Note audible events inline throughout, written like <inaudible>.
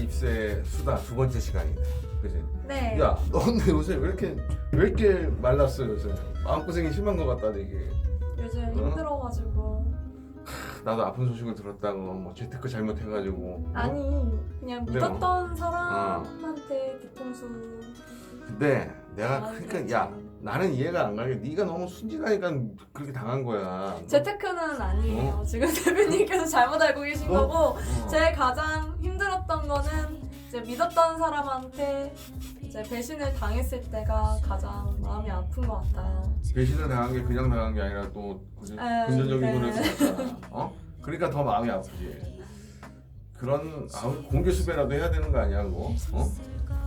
입새 수다 두 번째 시간이네. 그지? 네. 야, 너 근데 요새 왜 이렇게 왜 이렇게 말랐어 요새? 마음 고생이 심한 것 같다 이게. 요즘 어? 힘들어가지고 나도 아픈 소식을 들었다고 뭐 재테크 잘못해가지고. 어? 아니 그냥 근데 뭐. 믿었던 사람한테 뒤통수 근데 내가 아, 그러니까. 야 나는 이해가 안 가게 네가 너무 순진하니까 그렇게 당한 거야. 재테크는 아니에요. 어? 지금 대표님께서 잘못 알고 계신 어? 거고 어. 제 가장 힘들었던 거는 이제 믿었던 사람한테 이제 배신을 당했을 때가 가장 마음이 아픈 것 같아요. 배신을 당한 게 그냥 당한 게 아니라 또 그- 에, 금전적인 네. 돈을 썼잖아. 어? 그러니까 더 마음이 아프지. 그런 아우 공개 수배라도 해야 되는 거 아니야 그거? 어?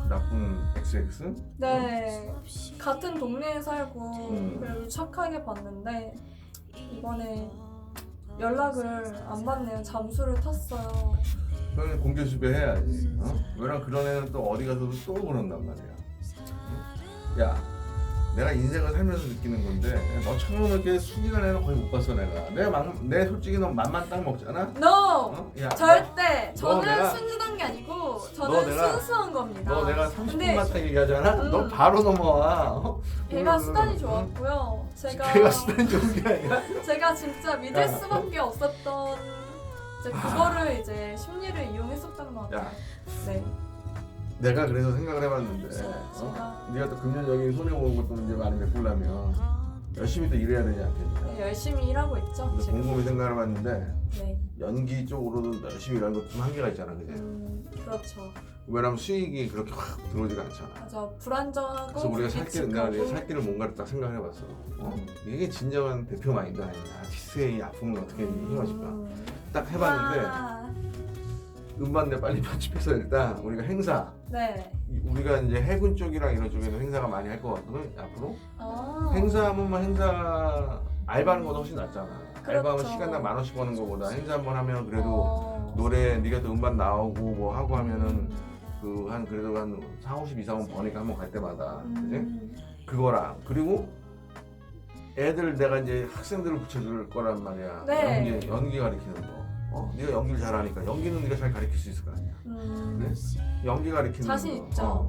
나쁜 XX? 네, 같은 동네에 살고 음. 그래도 착하게 봤는데 이번에 연락을 안 받네요. 잠수를 탔어요. 그러면 공개 수배 해야지. 어? 왜냐면 그런 애는 또 어디 가서도 또 그런단 말이야. 응? 야, 내가 인생을 살면서 느끼는 건데 너 처음 이렇게 순진한 애는 거의 못 봤어 내가. 내가 막, 내 솔직히 너 맘만 딱 먹잖아. No, 어? 야, 절대. 너 저는 내가- 순진한 게 아니고 너 저는 내가- 순수한 겁니다. 너 내가 근데 30분만 딱 얘기하잖아. 음. 너 바로 넘어와. 어? 배가 음, 수단이 음. 좋았고요. 제가 배가 수단이 좋은 게 아니라. 제가 진짜 믿을 야. 수밖에 없었던 이제 그거를 이제 심리를 이용했었던 것 같아요. 야, 네. 내가 그래서 생각을 해봤는데, 제가- 어? 네가 또 금전적인 손해 보는 것도 이제 많이 메꾸려면 열심히 또 일해야 되지 않겠냐. 네, 열심히 일하고 있죠. 근데 지금. 곰곰이 생각을 해봤는데 네. 연기 쪽으로도 열심히 일하는 것도 좀 한계가 있잖아, 그지? 음, 그렇죠. 왜냐면 수익이 그렇게 확 들어오지가 않잖아. 맞아. 불안정하고 그래서 우리가 살 길, 내가. 살 길을 뭔가를 딱 생각을 해봤어. 어? 이게 진정한 대표 마인드 아니냐. 디스의 아픔을 어떻게 힘어줄까. 음. 딱 해봤는데 아, 음반내 빨리 편집해서 일단 우리가 행사 네. 이- 우리가 이제 해군 쪽이랑 이런 쪽에는 행사가 많이 할 것 같거든 앞으로 아. 행사하면 뭐 행사 알바하는 것보다 훨씬 낫잖아 알바하면 그렇죠. 시간당 만 원씩 버는 것보다 행사 한 번 하면 그래도 어. 노래 네가 또 음반 나오고 뭐 하고 하면은 그 한 그래도 한 4, 50 이상은 버니까 한 번 갈 때마다 그지? 음. 그거랑 그리고 애들 내가 이제 학생들을 붙여줄 거란 말이야 네. 연기, 연기 가르치는 거 어? 네가 연기를 잘하니까 연기는 네가 잘 가르칠 수 있을 거 아니야 음. 네? 연기 가르치는 자신 거. 있죠. 어.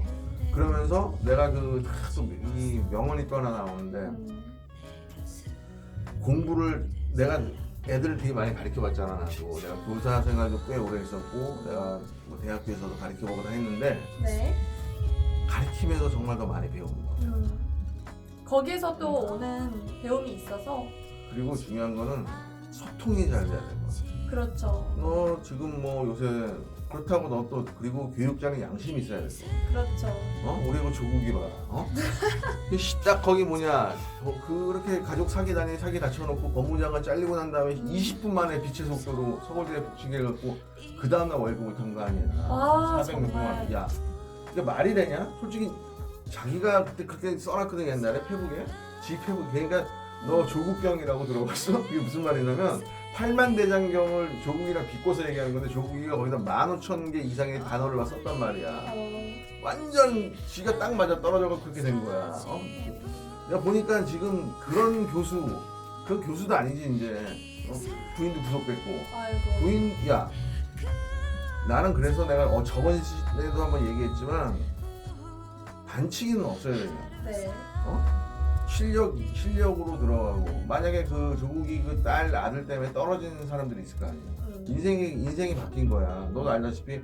그러면서 내가 그이 명언이 또 하나 나오는데 음. 공부를 내가 애들을 되게 많이 가르쳐 봤잖아 나도 내가 교사 생활도 꽤 오래 있었고 내가 뭐 대학교에서도 가르쳐 보거나 했는데 네. 가르치면서 정말 더 많이 배우는 거 음. 거기에서 또 오는 배움이 있어서 그리고 중요한 거는 소통이 잘 돼야 되는 거야 그렇죠. 너 지금 뭐 요새 그렇다고 너 또 그리고 교육자는 양심이 있어야 돼 그렇죠. 어? 우리 그 조국이 봐. 어? 그 씨, 딱 거기 뭐냐. 어, 그렇게 가족 사기 다니 사기 다쳐놓고 법무장관 잘리고 난 다음에 20분 만에 빛의 속도로 서울대 복직해 갖고 그 다음날 월급을 탄 거 아니야. 아, 400만 정말. 원. 야, 이게 말이 되냐? 솔직히 자기가 그때 그렇게 써놨거든 옛날에 페북에. 지 페북. 그러니까 너 조국경이라고 들어봤어? <laughs> 그게 무슨 말이냐면 팔만 대장경을 조국이랑 비꼬서 얘기하는 건데 조국이가 거기다 만 오천 개 이상의 단어를 막 썼단 말이야. 어. 완전 쥐가 딱 맞아 떨어져서 그렇게 된 거야. 어? 내가 보니까 지금 그런 교수, 그 교수도 아니지 이제 어? 부인도 구속됐고 아이고. 부인 야 나는 그래서 내가 어, 저번 시대에도 한번 얘기했지만 반칙이는 없어야 되냐. 네. 실력 실력으로 들어가고 만약에 그 조국이 그 딸 아들 때문에 떨어지는 사람들이 있을 거 아니야. 음. 인생이 인생이 바뀐 거야. 너도 알다시피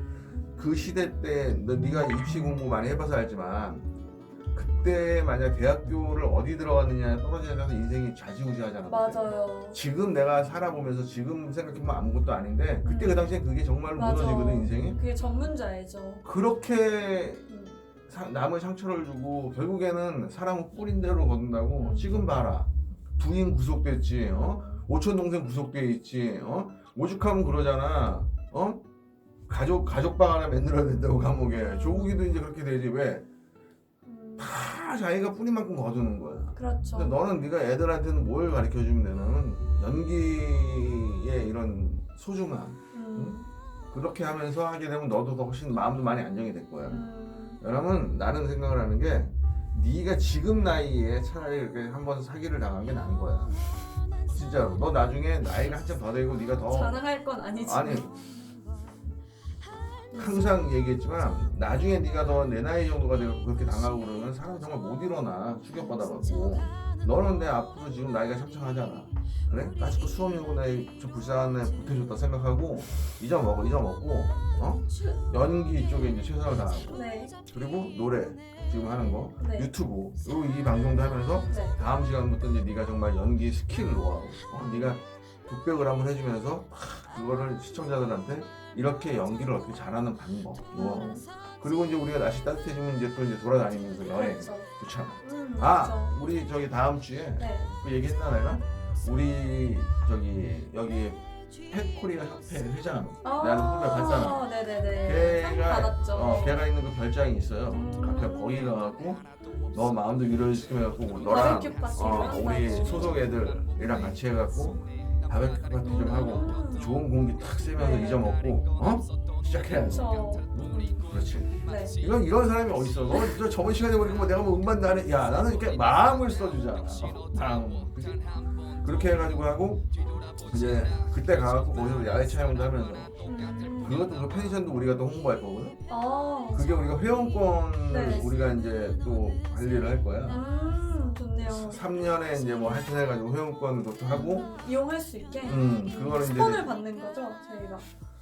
그 시대 때 너 네가 입시 공부 많이 해봐서 알지만 그때 만약 대학교를 어디 들어갔느냐에 떨어지게 돼서 인생이 좌지우지하잖아. 맞아요. 지금 내가 살아보면서 지금 생각해보면 아무것도 아닌데 그때 그 당시에 그게 정말로 맞아. 무너지거든 인생이. 그게 전문자이죠. 그렇게 음. 사- 남의 상처를 주고 결국에는 사람은 뿌린 대로 거둔다고 지금 봐라 부인 구속됐지 어? 오촌 동생 구속돼 있지 어? 오죽하면 그러잖아 어? 가족 가족방 하나 만들어야 된다고 감옥에 조국이도 이제 그렇게 되지 왜 음. 다 자기가 뿌린 만큼 거두는 거야 그렇죠. 근데 너는 네가 애들한테는 뭘 가르쳐 주면 되냐면 연기의 이런 소중함 음. 그렇게 하면서 하게 되면 너도 더 훨씬 마음도 많이 안정이 될 거야 음. 왜냐면 나는 생각을 하는 게 네가 지금 나이에 차라리 이렇게 한 번 사기를 당한 게 나은 거야. 진짜로. 너 나중에 나이가 한참 더 되고 네가 더 자랑할 건 아니지. 아니 항상 얘기했지만 나중에 네가 더 내 나이 정도가 되고 그렇게 당하고 그러면 사람 정말 못 일어나 충격받아갖고 너는 내 앞으로 지금 나이가 창창하잖아 그래? 나 자꾸 수업 연구 나이 좀 불쌍한 애 보태줬다 생각하고 잊어먹어 잊어먹고 어? 연기 쪽에 이제 최선을 다하고 네. 그리고 노래 지금 하는 거 네. 유튜브 그리고 이 방송도 하면서 네. 다음 시간부터 이제 네가 정말 연기 스킬을 노하우 어? 네가 독백을 한번 해주면서 하, 그거를 시청자들한테 이렇게 연기를 어떻게 잘하는 방법 노하우 그리고 이제 우리가 날씨 따뜻해지면 이제 또 이제 돌아다니면서 여행 그렇죠. 좋잖아 음, 아 그렇죠. 우리 저기 다음 주에 네. 그 얘기했나 내가 우리 저기 여기 펫코리아 협회 회장 나는 후배 봤잖아 네네네. 상 걔가 받았죠. 어 걔가 있는 그 별장이 있어요 음. 카페 거기 가갖고 너 마음도 위로시켜갖고 너랑 바베큐 파티 어, 우리. 소속 애들이랑 같이 해갖고 바베큐 파티 좀 하고 음. 좋은 공기 탁 쐬면서 네. 잊어먹고 어 시작해야 돼 그렇죠. 그렇지 네. 이건 이런 사람이 어딨어 너, 너 저번 시간에 보니까 뭐 내가 뭐 음반 나는 야 나는 이렇게 마음을 써주잖아 어, 마음 그치? 그렇게 해가지고 하고 이제 그때 가갖고 거기서 야외 촬영도 하면서 음. 그것도 그 펜션도 우리가 또 홍보할 거거든 어. 그게 우리가 회원권을 네. 우리가 이제 또 관리를 할 거야 음, 좋네요. 3년에 이제 뭐 하여튼 해가지고 회원권 그것도 하고 음, 이용할 수 있게 음 그거는 이제 스폰을 받는 거죠, 저희가.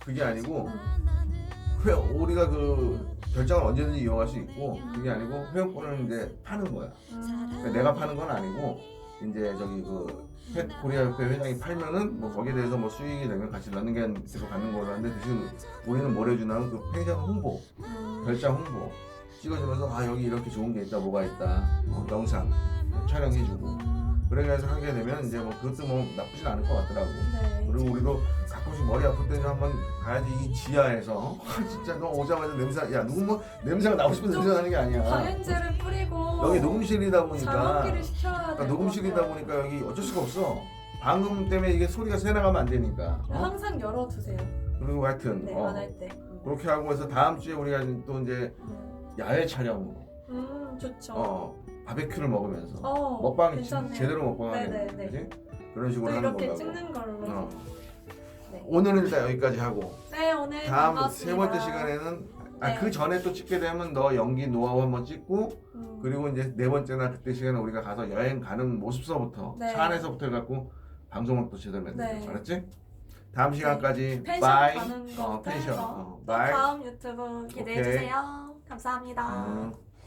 그게 아니고 음. 회, 우리가 그 결정을 언제든지 이용할 수 있고 그게 아니고 회원권을 이제 파는 거야 음. 그러니까 내가 파는 건 아니고 이제 저기 그펫 코리아 협회 회장이 팔면은 뭐 거기에 대해서 뭐 수익이 되면 같이 나는 게 계속 가는 거로 하는데 대신 우리는 뭘 해주냐면 그 펜션 홍보 음. 별장 홍보 찍어주면서 아 여기 이렇게 좋은 게 있다 뭐가 있다 어, 영상 촬영해주고 음. 그래서 하게 되면 이제 뭐 그것도 뭐 나쁘진 않을 것 같더라고 네. 그리고 우리도 가끔씩 머리 아플 때는 한번 가야지 이 지하에서 아, <laughs> 진짜 너 오자마자 냄새 야 누구 뭐 냄새가 나고 싶은 냄새 나는 게 아니야 방향제를 뿌리고 여기 녹음실이다 보니까 시켜야 그러니까 돼. 녹음실이다 보니까 여기 어쩔 수가 없어 방금 때문에 이게 소리가 새 나가면 안 되니까 어? 항상 열어두세요. 그리고 하여튼 네, 어, 안 할 때. 음. 그렇게 하고 해서 다음 주에 우리가 또 이제 음. 야외 촬영으로 음, 좋죠. 어 바베큐를 먹으면서 어, 먹방 지- 괜찮네요. 제대로 먹방하는 네네네. 그지 그런 또 식으로 하는 이렇게 거라고 찍는 걸로. 어. 네. 오늘은 일단 여기까지 하고 네, 오늘 다음 반갑습니다. 세 번째 시간에는 아, 네. 그 전에 또 찍게 되면 너 연기 노하우 한번 찍고 음. 그리고 이제 네 번째나 그때 시간에 우리가 가서 여행 가는 모습서부터 네. 차 안에서부터 해갖고 방송을 또 제대로 만들자 네. 알았지? 다음 시간까지 펜션 바이 가는 거 어, 펜션 빼서 어, 또 바이 다음 유튜브 기대해 오케이. 주세요. 감사합니다. 음.